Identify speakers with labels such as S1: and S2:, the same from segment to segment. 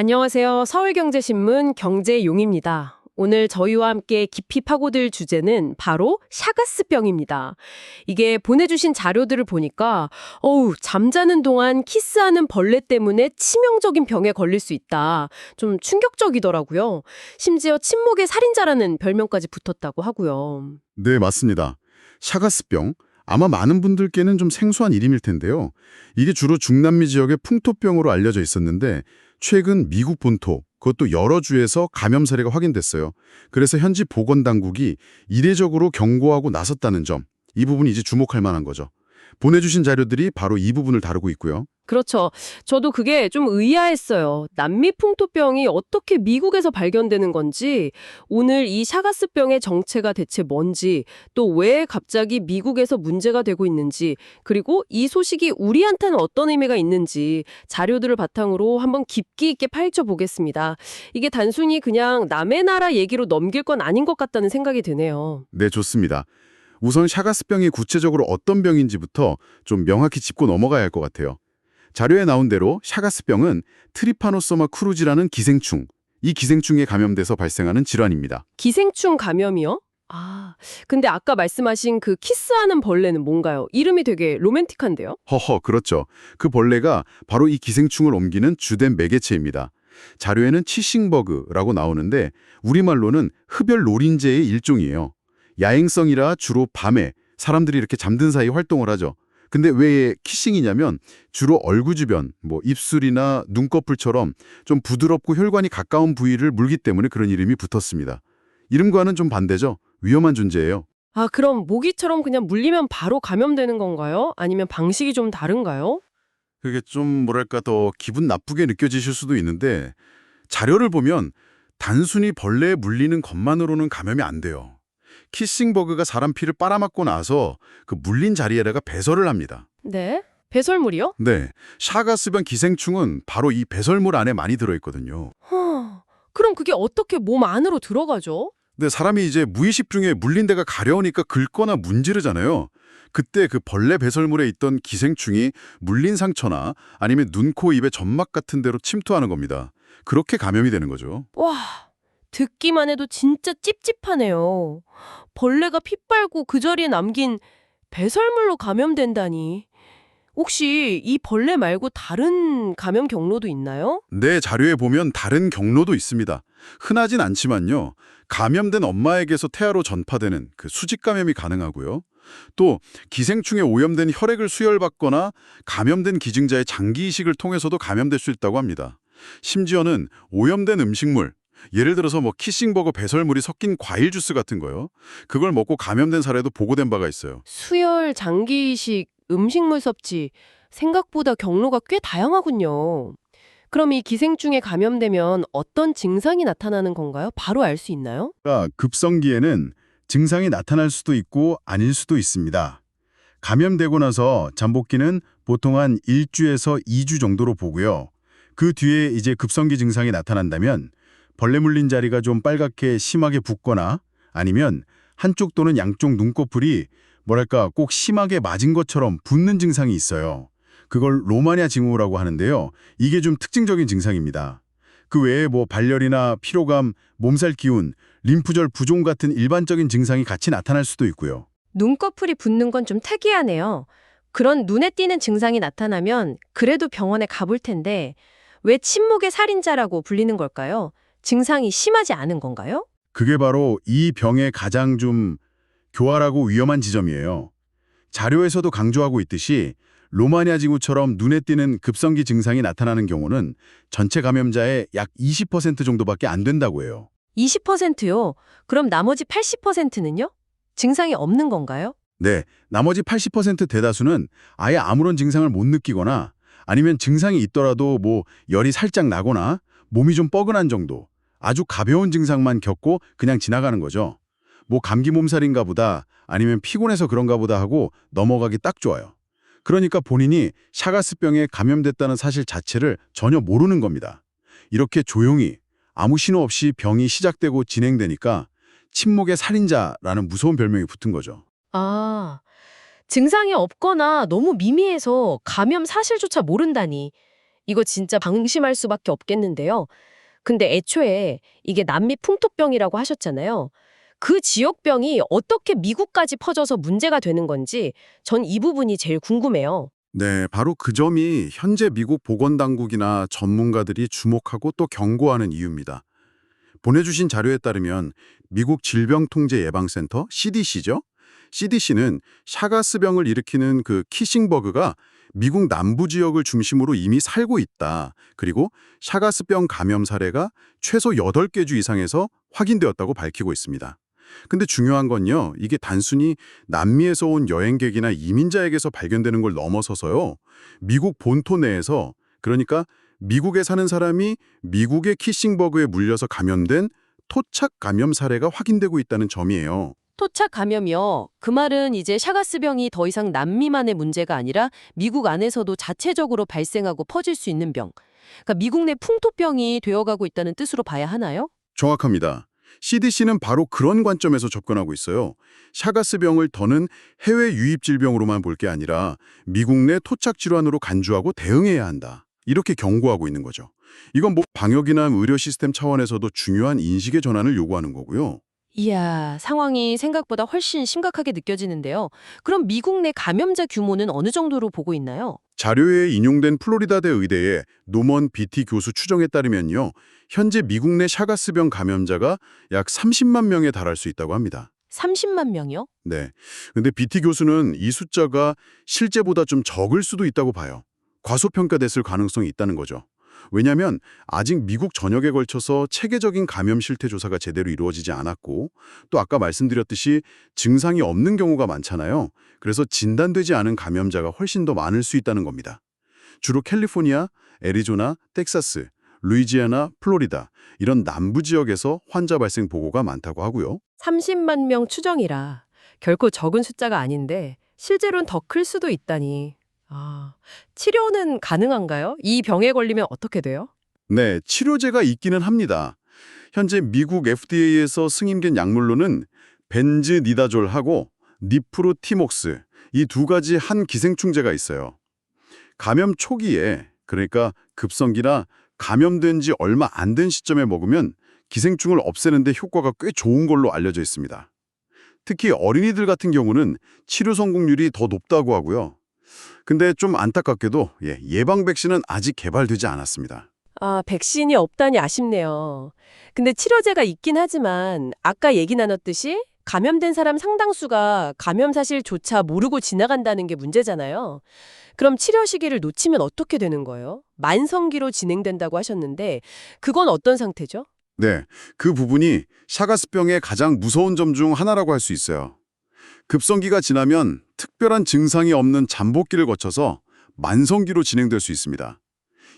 S1: 안녕하세요. 서울경제신문 경제용입니다. 오늘 저희와 함께 깊이 파고들 주제는 바로 샤가스병입니다. 이게 보내주신 자료들을 보니까 어우 잠자는 동안 키스하는 벌레 때문에 치명적인 병에 걸릴 수 있다. 좀 충격적이더라고요. 심지어 침묵의 살인자라는 별명까지 붙었다고 하고요.
S2: 네, 맞습니다. 샤가스병. 아마 많은 분들께는 좀 생소한 이름일 텐데요. 이게 주로 중남미 지역의 풍토병으로 알려져 있었는데 최근 미국 본토, 그것도 여러 주에서 감염 사례가 확인됐어요. 그래서 현지 보건당국이 이례적으로 경고하고 나섰다는 점, 이 부분이 이제 주목할 만한 거죠. 보내주신 자료들이 바로 이 부분을 다루고 있고요.
S1: 그렇죠. 저도 그게 좀 의아했어요. 남미 풍토병이 어떻게 미국에서 발견되는 건지, 오늘 이 샤가스병의 정체가 대체 뭔지, 또 왜 갑자기 미국에서 문제가 되고 있는지, 그리고 이 소식이 우리한테는 어떤 의미가 있는지 자료들을 바탕으로 한번 깊기 있게 파헤쳐 보겠습니다. 이게 단순히 그냥 남의 나라 얘기로 넘길 건 아닌 것 같다는 생각이 드네요.
S2: 네, 좋습니다. 우선 샤가스병이 구체적으로 어떤 병인지부터 좀 명확히 짚고 넘어가야 할 것 같아요. 자료에 나온 대로 샤가스병은 트리파노소마 크루지라는 기생충, 이 기생충에 감염돼서 발생하는 질환입니다.
S1: 기생충 감염이요? 아, 근데 아까 말씀하신 그 키스하는 벌레는 뭔가요? 이름이 되게 로맨틱한데요?
S2: 허허, 그렇죠. 그 벌레가 바로 이 기생충을 옮기는 주된 매개체입니다. 자료에는 치싱버그라고 나오는데 우리말로는 흡열 노린재의 일종이에요. 야행성이라 주로 밤에 사람들이 이렇게 잠든 사이 활동을 하죠. 근데 왜 키싱이냐면 주로 얼굴 주변, 뭐 입술이나 눈꺼풀처럼 좀 부드럽고 혈관이 가까운 부위를 물기 때문에 그런 이름이 붙었습니다. 이름과는 좀 반대죠. 위험한 존재예요.
S1: 아, 그럼 모기처럼 그냥 물리면 바로 감염되는 건가요? 아니면 방식이 좀 다른가요?
S2: 그게 좀 뭐랄까 더 기분 나쁘게 느껴지실 수도 있는데 자료를 보면 단순히 벌레에 물리는 것만으로는 감염이 안 돼요. 키싱버그가 사람 피를 빨아먹고 나서 그 물린 자리에다가 배설을 합니다.
S1: 네. 배설물이요?
S2: 네, 샤가스병 기생충은 바로 이 배설물 안에 많이 들어있거든요.
S1: 허, 그럼 그게 어떻게 몸 안으로 들어가죠?
S2: 근데 사람이 이제 무의식 중에 물린 데가 가려우니까 긁거나 문지르잖아요. 그때 그 벌레 배설물에 있던 기생충이 물린 상처나 아니면 눈, 코, 입의 점막 같은 데로 침투하는 겁니다. 그렇게 감염이 되는 거죠.
S1: 와, 듣기만 해도 진짜 찝찝하네요. 벌레가 피 빨고 그 자리에 남긴 배설물로 감염된다니. 혹시 이 벌레 말고 다른 감염 경로도 있나요?
S2: 내 자료에 보면 다른 경로도 있습니다. 흔하진 않지만요. 감염된 엄마에게서 태아로 전파되는 그 수직 감염이 가능하고요. 또 기생충에 오염된 혈액을 수혈받거나 감염된 기증자의 장기 이식을 통해서도 감염될 수 있다고 합니다. 심지어는 오염된 음식물, 예를 들어서 뭐 키싱버거 배설물이 섞인 과일 주스 같은 거요. 그걸 먹고 감염된 사례도 보고된 바가 있어요.
S1: 수혈, 장기 이식, 음식물 섭취 생각보다 경로가 꽤 다양하군요. 그럼 이 기생충에 감염되면 어떤 증상이 나타나는 건가요? 바로 알 수 있나요?
S2: 그러니까 급성기에는 증상이 나타날 수도 있고 아닐 수도 있습니다. 감염되고 나서 잠복기는 보통 한 1주에서 2주 정도로 보고요. 그 뒤에 이제 급성기 증상이 나타난다면 벌레 물린 자리가 좀 빨갛게 심하게 붓거나 아니면 한쪽 또는 양쪽 눈꺼풀이 뭐랄까 꼭 심하게 맞은 것처럼 붓는 증상이 있어요. 그걸 로마냐 징후라고 하는데요. 이게 좀 특징적인 증상입니다. 그 외에 뭐 발열이나 피로감, 몸살 기운, 림프절 부종 같은 일반적인 증상이 같이 나타날 수도 있고요.
S1: 눈꺼풀이 붓는 건 좀 특이하네요. 그런 눈에 띄는 증상이 나타나면 그래도 병원에 가볼 텐데 왜 침묵의 살인자라고 불리는 걸까요? 증상이 심하지 않은 건가요?
S2: 그게 바로 이 병의 가장 좀 교활하고 위험한 지점이에요. 자료에서도 강조하고 있듯이 로마니아 징후처럼 눈에 띄는 급성기 증상이 나타나는 경우는 전체 감염자의 약 20% 정도밖에 안 된다고 해요.
S1: 20%요? 그럼 나머지 80%는요? 증상이 없는 건가요?
S2: 네, 나머지 80% 대다수는 아예 아무런 증상을 못 느끼거나 아니면 증상이 있더라도 뭐 열이 살짝 나거나 몸이 좀 뻐근한 정도, 아주 가벼운 증상만 겪고 그냥 지나가는 거죠. 뭐 감기 몸살인가 보다 아니면 피곤해서 그런가 보다 하고 넘어가기 딱 좋아요. 그러니까 본인이 샤가스병에 감염됐다는 사실 자체를 전혀 모르는 겁니다. 이렇게 조용히 아무 신호 없이 병이 시작되고 진행되니까 침묵의 살인자라는 무서운 별명이 붙은 거죠.
S1: 아, 증상이 없거나 너무 미미해서 감염 사실조차 모른다니. 이거 진짜 방심할 수밖에 없겠는데요. 근데 애초에 이게 남미 풍토병이라고 하셨잖아요. 그 지역병이 어떻게 미국까지 퍼져서 문제가 되는 건지 전 이 부분이 제일 궁금해요.
S2: 네, 바로 그 점이 현재 미국 보건당국이나 전문가들이 주목하고 또 경고하는 이유입니다. 보내주신 자료에 따르면 미국 질병통제예방센터 CDC죠. CDC는 샤가스병을 일으키는 그 키싱버그가 미국 남부 지역을 중심으로 이미 살고 있다. 그리고 샤가스병 감염 사례가 최소 8개 주 이상에서 확인되었다고 밝히고 있습니다. 근데 중요한 건요. 이게 단순히 남미에서 온 여행객이나 이민자에게서 발견되는 걸 넘어서서요. 미국 본토 내에서 그러니까 미국에 사는 사람이 미국의 키싱버그에 물려서 감염된 토착 감염 사례가 확인되고 있다는 점이에요.
S1: 토착 감염이요. 그 말은 이제 샤가스병이 더 이상 남미만의 문제가 아니라 미국 안에서도 자체적으로 발생하고 퍼질 수 있는 병. 그러니까 미국 내 풍토병이 되어가고 있다는 뜻으로 봐야 하나요?
S2: 정확합니다. CDC는 바로 그런 관점에서 접근하고 있어요. 샤가스병을 더는 해외 유입 질병으로만 볼 게 아니라 미국 내 토착 질환으로 간주하고 대응해야 한다. 이렇게 경고하고 있는 거죠. 이건 뭐 방역이나 의료 시스템 차원에서도 중요한 인식의 전환을 요구하는 거고요.
S1: 이야, 상황이 생각보다 훨씬 심각하게 느껴지는데요. 그럼 미국 내 감염자 규모는 어느 정도로 보고 있나요?
S2: 자료에 인용된 플로리다대 의대의 노먼 비티 교수 추정에 따르면요. 현재 미국 내 샤가스병 감염자가 약 30만 명에 달할 수 있다고 합니다.
S1: 30만 명이요?
S2: 네. 근데 비티 교수는 이 숫자가 실제보다 좀 적을 수도 있다고 봐요. 과소평가됐을 가능성이 있다는 거죠. 왜냐하면 아직 미국 전역에 걸쳐서 체계적인 감염 실태 조사가 제대로 이루어지지 않았고 또 아까 말씀드렸듯이 증상이 없는 경우가 많잖아요. 그래서 진단되지 않은 감염자가 훨씬 더 많을 수 있다는 겁니다. 주로 캘리포니아, 애리조나, 텍사스, 루이지아나, 플로리다 이런 남부 지역에서 환자 발생 보고가 많다고 하고요.
S3: 30만 명 추정이라 결코 적은 숫자가 아닌데 실제로는 더 클 수도 있다니. 아, 치료는 가능한가요? 이 병에 걸리면 어떻게 돼요?
S2: 네, 치료제가 있기는 합니다. 현재 미국 FDA에서 승인된 약물로는 벤즈니다졸하고 니프로티목스 이 두 가지 한 기생충제가 있어요. 감염 초기에 그러니까 급성기나 감염된 지 얼마 안 된 시점에 먹으면 기생충을 없애는 데 효과가 꽤 좋은 걸로 알려져 있습니다. 특히 어린이들 같은 경우는 치료 성공률이 더 높다고 하고요. 근데 좀 안타깝게도 예, 예방 백신은 아직 개발되지 않았습니다.
S3: 아, 백신이 없다니 아쉽네요. 근데 치료제가 있긴 하지만 아까 얘기 나눴듯이 감염된 사람 상당수가 감염 사실조차 모르고 지나간다는 게 문제잖아요. 그럼 치료 시기를 놓치면 어떻게 되는 거예요? 만성기로 진행된다고 하셨는데 그건 어떤 상태죠?
S2: 네, 그 부분이 샤가스병의 가장 무서운 점 중 하나라고 할 수 있어요. 급성기가 지나면 특별한 증상이 없는 잠복기를 거쳐서 만성기로 진행될 수 있습니다.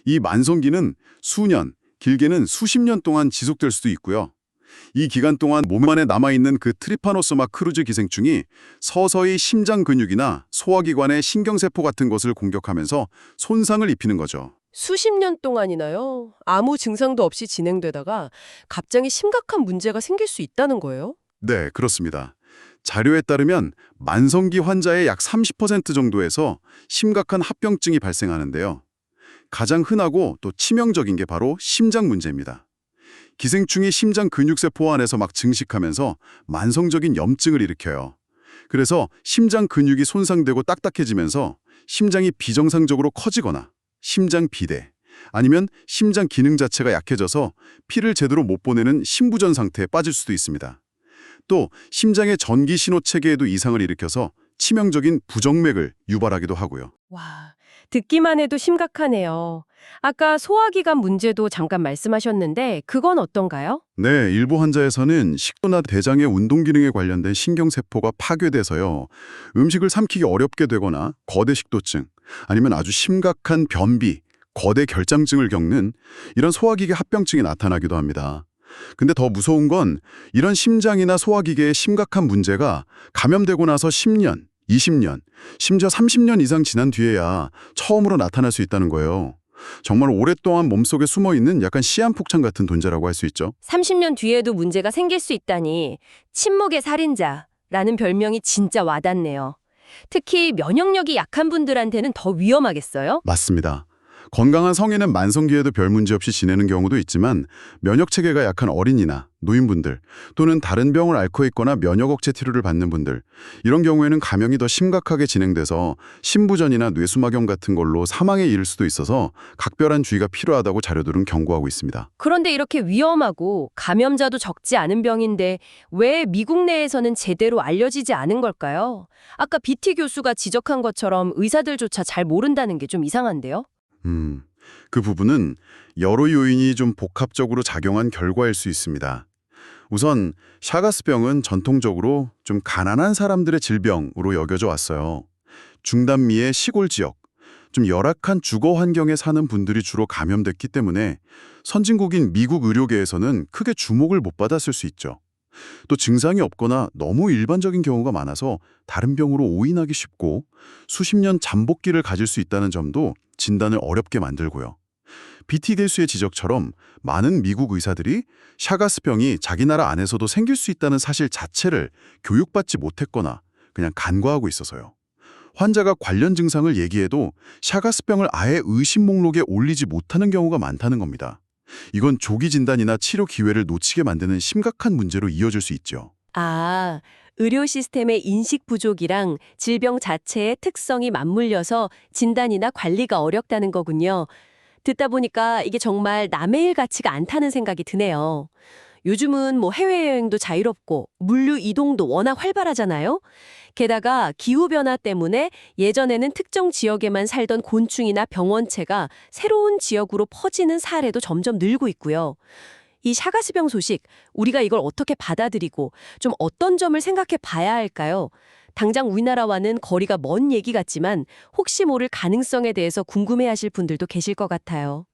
S2: 이 만성기는 수년, 길게는 수십 년 동안 지속될 수도 있고요. 이 기간 동안 몸 안에 남아있는 그 트리파노소마 크루즈 기생충이 서서히 심장 근육이나 소화기관의 신경세포 같은 것을 공격하면서 손상을 입히는 거죠.
S3: 수십 년 동안이나요? 아무 증상도 없이 진행되다가 갑자기 심각한 문제가 생길 수 있다는 거예요?
S2: 네, 그렇습니다. 자료에 따르면 만성기 환자의 약 30% 정도에서 심각한 합병증이 발생하는데요. 가장 흔하고 또 치명적인 게 바로 심장 문제입니다. 기생충이 심장 근육세포 안에서 막 증식하면서 만성적인 염증을 일으켜요. 그래서 심장 근육이 손상되고 딱딱해지면서 심장이 비정상적으로 커지거나 심장 비대 아니면 심장 기능 자체가 약해져서 피를 제대로 못 보내는 심부전 상태에 빠질 수도 있습니다. 또 심장의 전기 신호 체계에도 이상을 일으켜서 치명적인 부정맥을 유발하기도 하고요.
S3: 와, 듣기만 해도 심각하네요. 아까 소화기관 문제도 잠깐 말씀하셨는데 그건 어떤가요?
S2: 네, 일부 환자에서는 식도나 대장의 운동 기능에 관련된 신경세포가 파괴돼서요. 음식을 삼키기 어렵게 되거나 거대 식도증, 아니면 아주 심각한 변비, 거대 결장증을 겪는 이런 소화기계 합병증이 나타나기도 합니다. 근데 더 무서운 건 이런 심장이나 소화기계의 심각한 문제가 감염되고 나서 10년, 20년, 심지어 30년 이상 지난 뒤에야 처음으로 나타날 수 있다는 거예요. 정말 오랫동안 몸속에 숨어있는 약간 시한폭탄 같은 존재라고 할 수 있죠.
S1: 30년 뒤에도 문제가 생길 수 있다니 침묵의 살인자라는 별명이 진짜 와닿네요. 특히 면역력이 약한 분들한테는 더 위험하겠어요?
S2: 맞습니다. 건강한 성인은 만성기에도 별 문제 없이 지내는 경우도 있지만 면역 체계가 약한 어린이나 노인분들 또는 다른 병을 앓고 있거나 면역 억제 치료를 받는 분들 이런 경우에는 감염이 더 심각하게 진행돼서 심부전이나 뇌수막염 같은 걸로 사망에 이를 수도 있어서 각별한 주의가 필요하다고 자료들은 경고하고 있습니다.
S1: 그런데 이렇게 위험하고 감염자도 적지 않은 병인데 왜 미국 내에서는 제대로 알려지지 않은 걸까요? 아까 BT 교수가 지적한 것처럼 의사들조차 잘 모른다는 게 좀 이상한데요?
S2: 음, 그 부분은 여러 요인이 좀 복합적으로 작용한 결과일 수 있습니다. 우선 샤가스병은 전통적으로 좀 가난한 사람들의 질병으로 여겨져 왔어요. 중남미의 시골 지역, 좀 열악한 주거 환경에 사는 분들이 주로 감염됐기 때문에 선진국인 미국 의료계에서는 크게 주목을 못 받았을 수 있죠. 또 증상이 없거나 너무 일반적인 경우가 많아서 다른 병으로 오인하기 쉽고 수십 년 잠복기를 가질 수 있다는 점도 진단을 어렵게 만들고요. BT 교수의 지적처럼 많은 미국 의사들이 샤가스병이 자기 나라 안에서도 생길 수 있다는 사실 자체를 교육받지 못했거나 그냥 간과하고 있어서요. 환자가 관련 증상을 얘기해도 샤가스병을 아예 의심 목록에 올리지 못하는 경우가 많다는 겁니다. 이건 조기 진단이나 치료 기회를 놓치게 만드는 심각한 문제로 이어질 수 있죠.
S1: 아, 의료 시스템의 인식 부족이랑 질병 자체의 특성이 맞물려서 진단이나 관리가 어렵다는 거군요. 듣다 보니까 이게 정말 남의 일 같지가 않다는 생각이 드네요. 요즘은 뭐 해외여행도 자유롭고 물류 이동도 워낙 활발하잖아요. 게다가 기후변화 때문에 예전에는 특정 지역에만 살던 곤충이나 병원체가 새로운 지역으로 퍼지는 사례도 점점 늘고 있고요. 이 샤가스병 소식, 우리가 이걸 어떻게 받아들이고 좀 어떤 점을 생각해 봐야 할까요? 당장 우리나라와는 거리가 먼 얘기 같지만 혹시 모를 가능성에 대해서 궁금해하실 분들도 계실 것 같아요.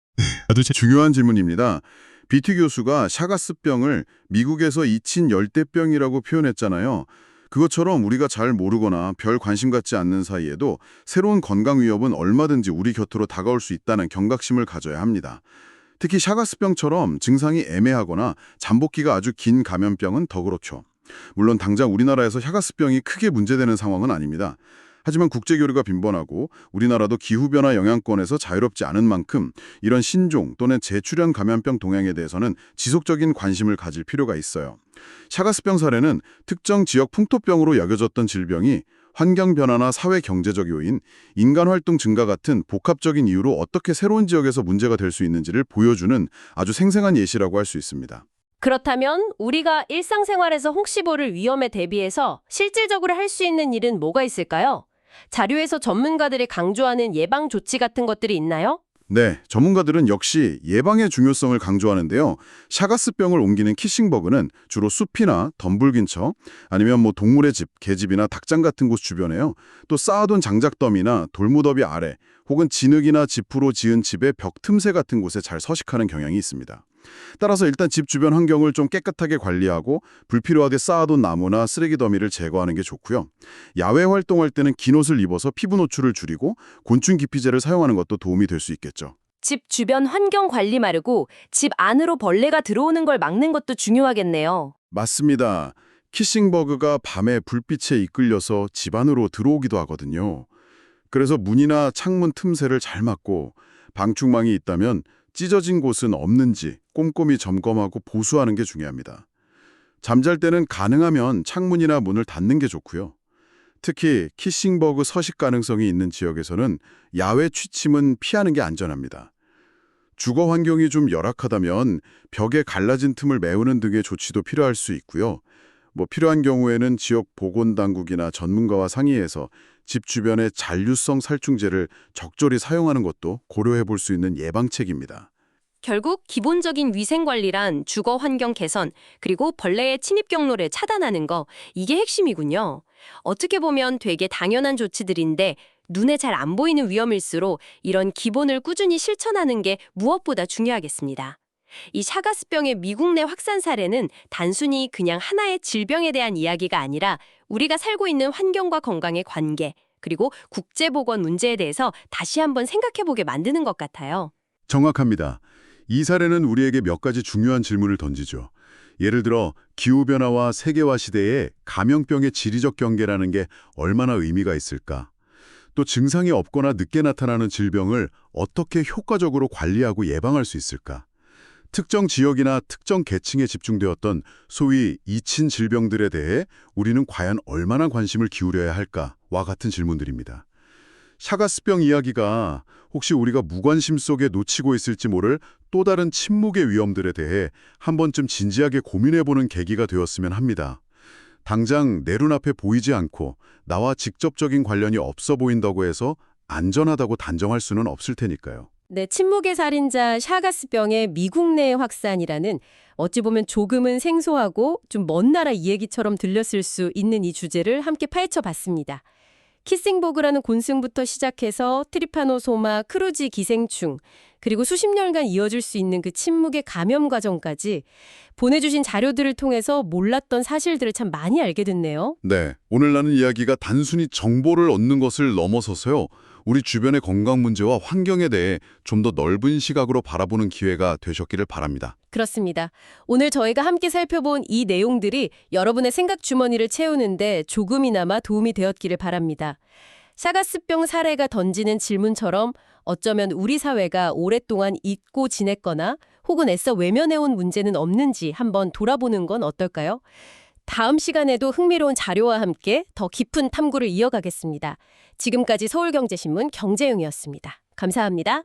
S2: 아주 중요한 질문입니다. 비티 교수가 샤가스병을 미국에서 이친 열대병이라고 표현했잖아요. 그것처럼 우리가 잘 모르거나 별 관심 갖지 않는 사이에도 새로운 건강 위협은 얼마든지 우리 곁으로 다가올 수 있다는 경각심을 가져야 합니다. 특히 샤가스병처럼 증상이 애매하거나 잠복기가 아주 긴 감염병은 더 그렇죠. 물론 당장 우리나라에서 샤가스병이 크게 문제되는 상황은 아닙니다. 하지만 국제교류가 빈번하고 우리나라도 기후변화 영향권에서 자유롭지 않은 만큼 이런 신종 또는 재출현 감염병 동향에 대해서는 지속적인 관심을 가질 필요가 있어요. 샤가스병 사례는 특정 지역 풍토병으로 여겨졌던 질병이 환경 변화나 사회 경제적 요인, 인간 활동 증가 같은 복합적인 이유로 어떻게 새로운 지역에서 문제가 될 수 있는지를 보여주는 아주 생생한 예시라고 할 수 있습니다.
S1: 그렇다면 우리가 일상생활에서 혹시 모를 위험에 대비해서 실질적으로 할 수 있는 일은 뭐가 있을까요? 자료에서 전문가들이 강조하는 예방 조치 같은 것들이 있나요?
S2: 네, 전문가들은 역시 예방의 중요성을 강조하는데요. 샤가스병을 옮기는 키싱버그는 주로 숲이나 덤불 근처, 아니면 뭐 동물의 집, 개집이나 닭장 같은 곳 주변에요. 또 쌓아둔 장작더미나 돌무더비 아래, 혹은 진흙이나 지프로 지은 집의 벽 틈새 같은 곳에 잘 서식하는 경향이 있습니다. 따라서 일단 집 주변 환경을 좀 깨끗하게 관리하고 불필요하게 쌓아둔 나무나 쓰레기 더미를 제거하는 게 좋고요. 야외 활동할 때는 긴 옷을 입어서 피부 노출을 줄이고 곤충 기피제를 사용하는 것도 도움이 될 수 있겠죠.
S1: 집 주변 환경 관리 마르고 집 안으로 벌레가 들어오는 걸 막는 것도 중요하겠네요.
S2: 맞습니다. 키싱버그가 밤에 불빛에 이끌려서 집 안으로 들어오기도 하거든요. 그래서 문이나 창문 틈새를 잘 막고 방충망이 있다면 찢어진 곳은 없는지 꼼꼼히 점검하고 보수하는 게 중요합니다. 잠잘 때는 가능하면 창문이나 문을 닫는 게 좋고요. 특히 키싱버그 서식 가능성이 있는 지역에서는 야외 취침은 피하는 게 안전합니다. 주거 환경이 좀 열악하다면 벽에 갈라진 틈을 메우는 등의 조치도 필요할 수 있고요. 뭐 필요한 경우에는 지역 보건당국이나 전문가와 상의해서 집 주변의 잔류성 살충제를 적절히 사용하는 것도 고려해 볼 수 있는 예방책입니다.
S1: 결국 기본적인 위생 관리란 주거 환경 개선, 그리고 벌레의 침입 경로를 차단하는 거, 이게 핵심이군요. 어떻게 보면 되게 당연한 조치들인데 눈에 잘 안 보이는 위험일수록 이런 기본을 꾸준히 실천하는 게 무엇보다 중요하겠습니다. 이 샤가스병의 미국 내 확산 사례는 단순히 그냥 하나의 질병에 대한 이야기가 아니라 우리가 살고 있는 환경과 건강의 관계, 그리고 국제보건 문제에 대해서 다시 한번 생각해보게 만드는 것 같아요.
S2: 정확합니다. 이 사례는 우리에게 몇 가지 중요한 질문을 던지죠. 예를 들어 기후변화와 세계화 시대에 감염병의 지리적 경계라는 게 얼마나 의미가 있을까? 또 증상이 없거나 늦게 나타나는 질병을 어떻게 효과적으로 관리하고 예방할 수 있을까? 특정 지역이나 특정 계층에 집중되었던 소위 이친 질병들에 대해 우리는 과연 얼마나 관심을 기울여야 할까와 같은 질문들입니다. 샤가스병 이야기가 혹시 우리가 무관심 속에 놓치고 있을지 모를 또 다른 침묵의 위험들에 대해 한 번쯤 진지하게 고민해보는 계기가 되었으면 합니다. 당장 내 눈앞에 보이지 않고 나와 직접적인 관련이 없어 보인다고 해서 안전하다고 단정할 수는 없을 테니까요.
S1: 네, 침묵의 살인자 샤가스병의 미국 내 확산이라는 어찌 보면 조금은 생소하고 좀 먼 나라 이야기처럼 들렸을 수 있는 이 주제를 함께 파헤쳐 봤습니다. 키싱보그라는 곤승부터 시작해서 트리파노소마, 크루지 기생충, 그리고 수십 년간 이어질 수 있는 그 침묵의 감염 과정까지 보내주신 자료들을 통해서 몰랐던 사실들을 참 많이 알게 됐네요.
S2: 네, 오늘 나눈 이야기가 단순히 정보를 얻는 것을 넘어서서요. 우리 주변의 건강 문제와 환경에 대해 좀 더 넓은 시각으로 바라보는 기회가 되셨기를 바랍니다.
S1: 그렇습니다. 오늘 저희가 함께 살펴본 이 내용들이 여러분의 생각 주머니를 채우는데 조금이나마 도움이 되었기를 바랍니다. 샤가스병 사례가 던지는 질문처럼 어쩌면 우리 사회가 오랫동안 잊고 지냈거나 혹은 애써 외면해온 문제는 없는지 한번 돌아보는 건 어떨까요? 다음 시간에도 흥미로운 자료와 함께 더 깊은 탐구를 이어가겠습니다. 지금까지 서울경제신문 경제용이었습니다. 감사합니다.